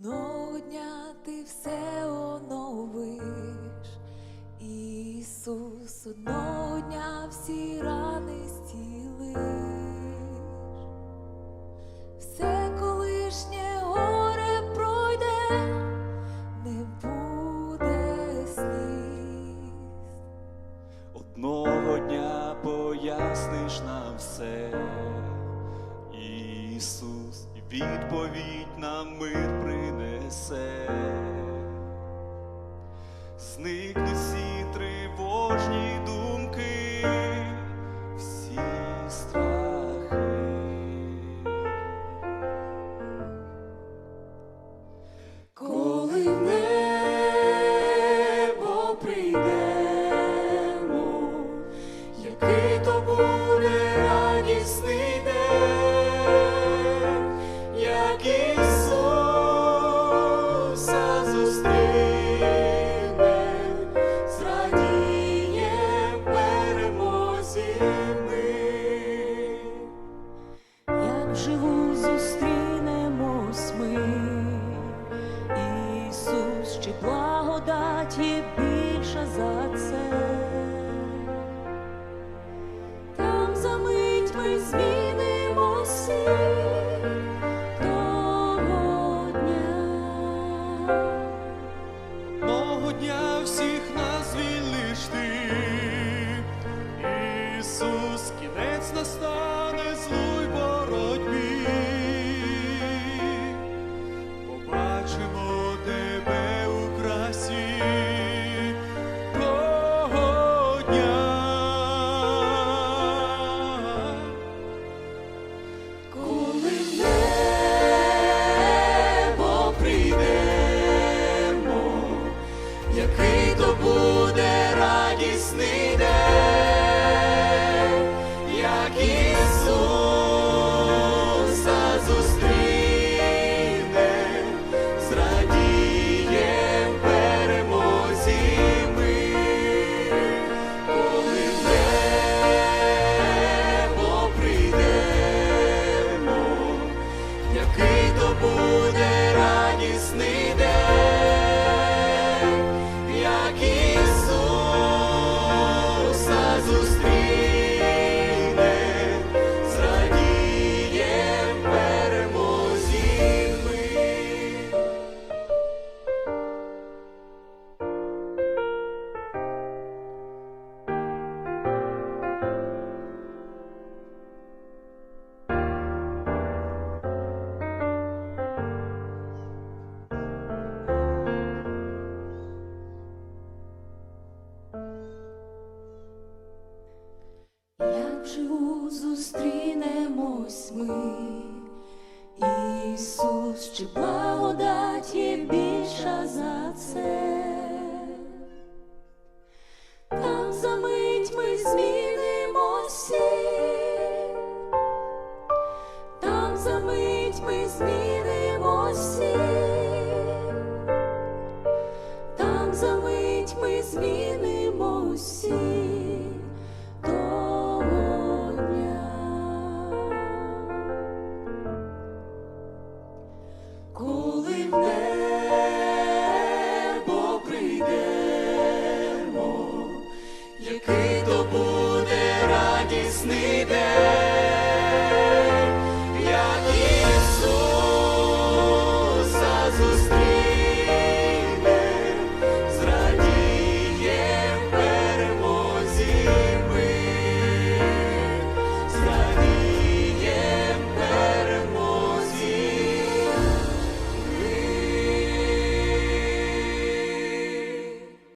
Одного дня ти все оновиш, Ісус, одного дня всі рани зцілиш, все колишнє горе пройде, не буде сліз. Одного дня поясниш нам все, Ісус, відповідь нам мир принесе. Зникнуть всі тривожні думки, всі страхи. Коли в небо прийдемо, який то буде радісний благодать є більша за це, там за мить ми змінимося Вживу зустрінемось ми, Ісус, чи благодать є більша за це,